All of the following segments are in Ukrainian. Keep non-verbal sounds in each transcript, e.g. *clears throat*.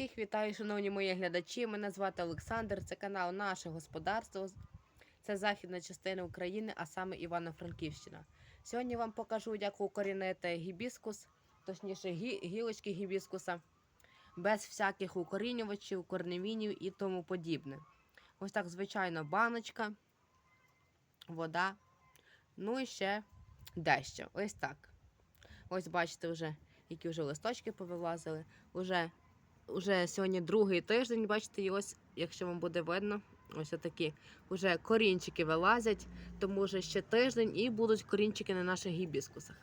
Всіх вітаю, шановні мої глядачі. Мене звати Олександр. Це канал Наше Господарство. Це західна частина України, а саме Івано-Франківщина. Сьогодні вам покажу, як укорінити гібіскус, точніше, гі- гілочки гібіскуса, без всяких укорінювачів, корневінів і тому подібне. Ось так, звичайно, баночка, вода, ну і ще дещо. Ось так. Ось бачите, вже, які вже листочки повилазили. Уже Уже сьогодні другий тиждень, бачите, і ось, якщо вам буде видно, ось такі вже корінчики вилазять, тому вже ще тиждень і будуть корінчики на наших гібіскусах.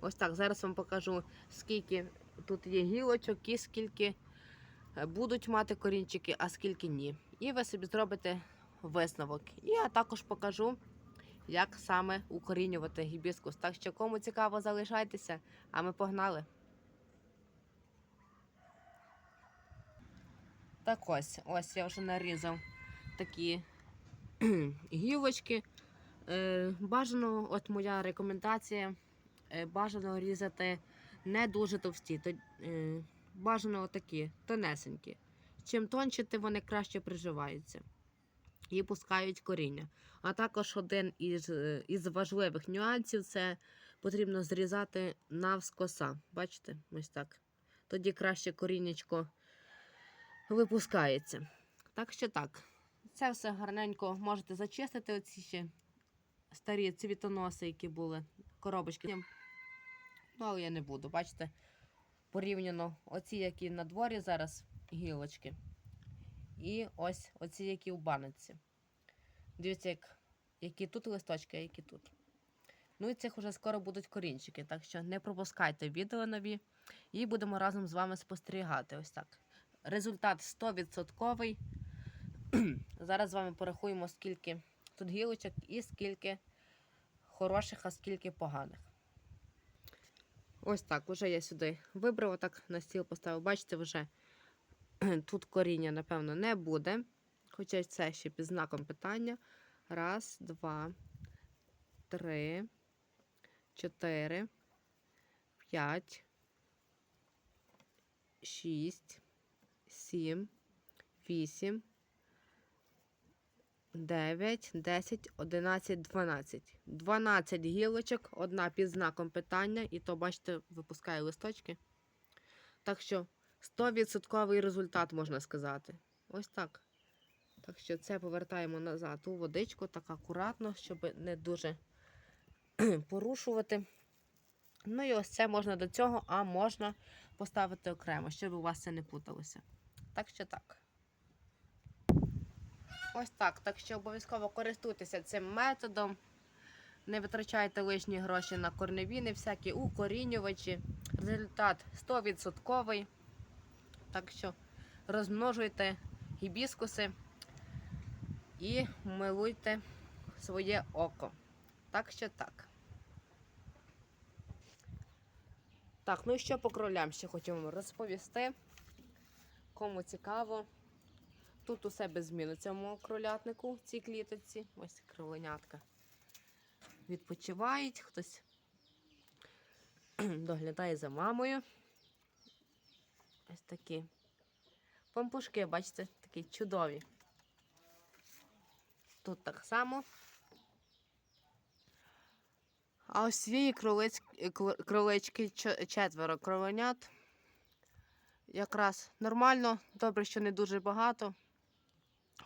Ось так, зараз вам покажу, скільки тут є гілочок і скільки е, будуть мати корінчики, а скільки ні. І ви собі зробите висновок. Я також покажу, як саме укорінювати гібіскус. Так що, кому цікаво, залишайтеся, а ми погнали. Так ось, ось я вже нарізав такі *clears throat* гілочки. Е, бажано, от моя рекомендація, е, бажано різати не дуже товсті, то, е, бажано такі тонесенькі. Чим тонші, тим вони краще приживаються і пускають коріння. А також один із, із важливих нюансів це потрібно зрізати навскоса. Бачите, ось так. Тоді краще коріннячко випускається. Так що так. Це все гарненько можете зачистити оці ще старі цвітоноси, які були, коробочки. Ну, але я не буду. Бачите, порівняно оці, які на дворі зараз гілочки. І ось оці, які в баночці. Дивіться, як, які тут листочки, а які тут. Ну і цих уже скоро будуть корінчики, так що не пропускайте відео нові. І будемо разом з вами спостерігати. Ось так. Результат 100%. *clears throat* Зараз з вами порахуємо, скільки тут гілочок і скільки хороших, а скільки поганих. Ось так, вже я сюди вибрав, так на стіл поставив. Бачите, вже *clears throat* тут коріння, напевно, не буде. Хоча це ще під знаком питання. Раз, два, три, чотири, п'ять, шість. 7, 8, 9, 10, 11, 12. 12 гілочок, одна під знаком питання, і то, бачите, випускає листочки. Так що 100% результат, можна сказати. Ось так. Так що це повертаємо назад у водичку, так акуратно, щоб не дуже *clears throat* порушувати. Ну і ось це можна до цього, а можна поставити окремо, щоб у вас це не путалося. Так що так. Ось так. Так що обов'язково користуйтеся цим методом. Не витрачайте лишні гроші на корневіни, всякі укорінювачі. Результат 100%. Так що розмножуйте гібіскуси і милуйте своє око. Так що так. Так, ну і що по кролям ще хочемо вам розповісти. Кому цікаво, тут усе без змін у цьому кролятнику, в цій кліточці. Ось кроленятка. Відпочивають, хтось *clears throat* доглядає за мамою. Ось такі пампушки, бачите, такі чудові. Тут так само. А ось цієї кролички четверо кроленят. Якраз нормально, добре, що не дуже багато.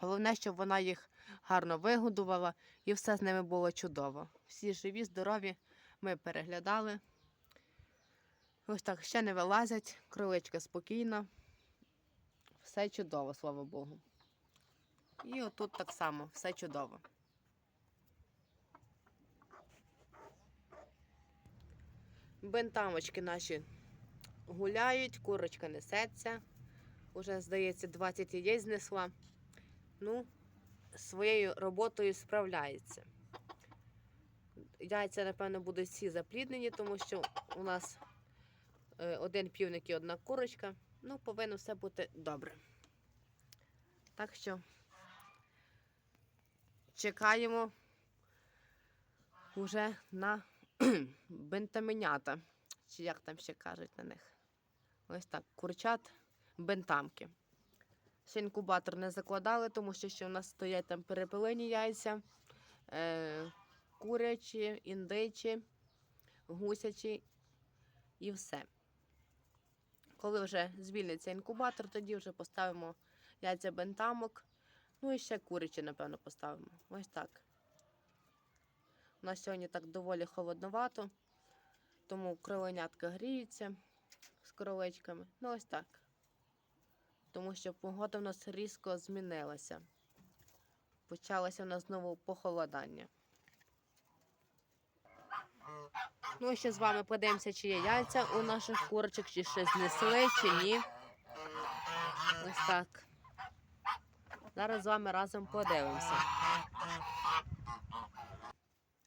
Головне, щоб вона їх гарно вигодувала і все з ними було чудово. Всі живі, здорові, ми переглядали. Ось так ще не вилазять, кроличка спокійна. Все чудово, слава Богу. І отут так само, все чудово. Бентамочки наші гуляють, курочка несеться. Уже, здається, 20 яєць знесла. Ну, своєю роботою справляється. Яйця, напевно, будуть всі запліднені, тому що у нас е, один півник і одна курочка. Ну, повинно все бути добре. Так що чекаємо вже на *clears throat* бентаменята. Чи як там ще кажуть на них. Ось так, курчат бентамки. Ще інкубатор не закладали, тому що ще у нас стоять там перепелені яйця, е, курячі, індичі, гусячі і все. Коли вже звільниться інкубатор, тоді вже поставимо яйця бентамок. Ну і ще курячі, напевно, поставимо. Ось так. У нас сьогодні так доволі холодновато, тому кроленятка гріються з кроличками. Ну, ось так. Тому що погода в нас різко змінилася. Почалося в нас знову похолодання. Ну і ще з вами подивимося, чи є яйця у наших курочок, чи ще знесли, чи ні. Ось так. Зараз з вами разом подивимося.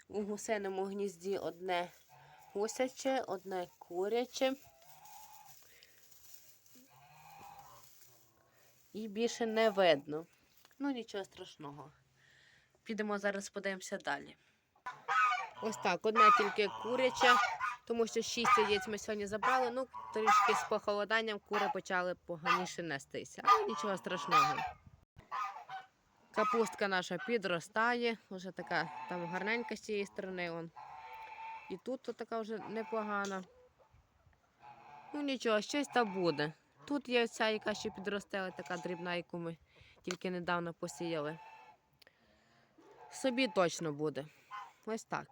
У гусиному гнізді одне гусяче, одне куряче. І більше не видно. Ну, нічого страшного. Підемо зараз подивимося далі. Ось так, одне тільки куряче, тому що шість яєць ми сьогодні забрали. Ну, трішки з похолоданням кури почали поганіше нестися. Але нічого страшного. Капустка наша підростає, вже така там гарненька з цієї сторони. Вон. І тут така вже непогана. Ну нічого, щось там буде. Тут є ця, яка ще підростела, така дрібна, яку ми тільки недавно посіяли. Собі точно буде. Ось так.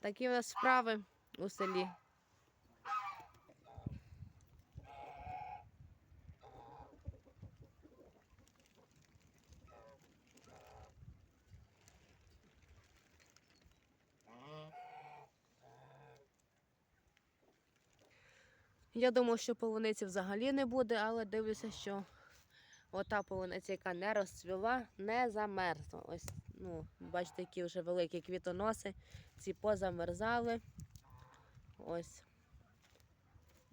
Такі у нас справи у селі. Я думав, що полуниці взагалі не буде, але дивлюся, що ота полуниця, яка не розцвіла, не замерзла. Ось, ну, бачите, які вже великі квітоноси, ці позамерзали. Ось.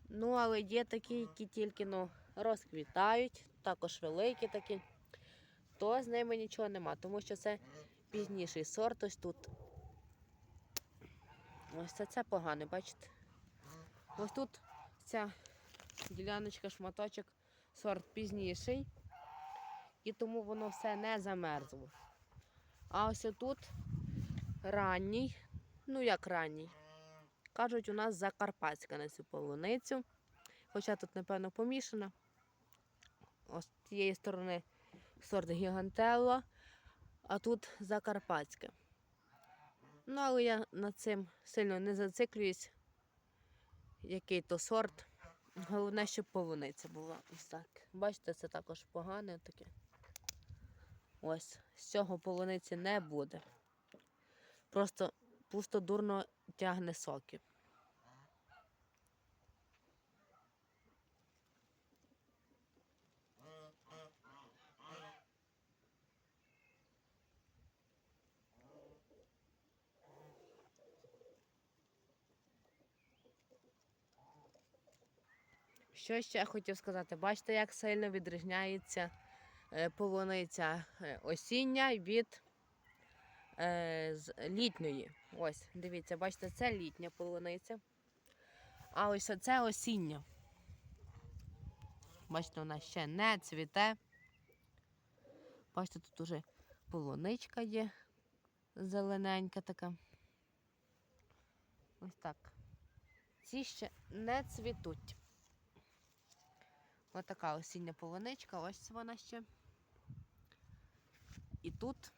Ну, але є такі, які тільки ну, розквітають, також великі такі, то з ними нічого нема, тому що це пізніший сорт. Ось тут. Ось це, це погане, бачите? Ось тут ця діляночка, шматочок, сорт пізніший, і тому воно все не замерзло. А ось тут ранній, ну як ранній. Кажуть, у нас закарпатська на цю полуницю. Хоча тут, напевно, помішана. Ось з цієї сторони сорт гігантелла, а тут закарпатська. Ну, але я над цим сильно не зациклююсь який то сорт. Головне, щоб полуниця була. Ось так. Бачите, це також погане таке. Ось, з цього полуниці не буде. Просто пусто дурно тягне соки. Що ще хотів сказати? Бачите, як сильно відрізняється е, полуниця е, осіння від е, літньої. Ось, дивіться, бачите, це літня полуниця. А ось це осіння. Бачите, вона ще не цвіте. Бачите, тут уже полуничка є зелененька така. Ось так. Ці ще не цвітуть. Така осіння полуничка, ось вона ще. І тут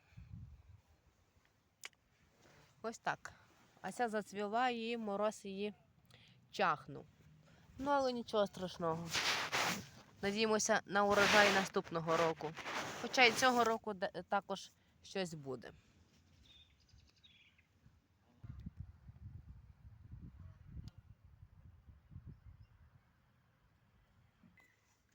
ось так. А ця зацвіла і мороз її чахнув. Ну, але нічого страшного. Надіємося на урожай наступного року. Хоча і цього року також щось буде.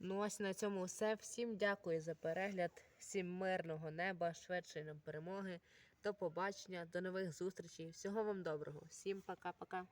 Ну, ось на цьому все. Всім дякую за перегляд, всім мирного неба, швидшої нам перемоги. До побачення, до нових зустрічей. Всього вам доброго. Всім пока-пока.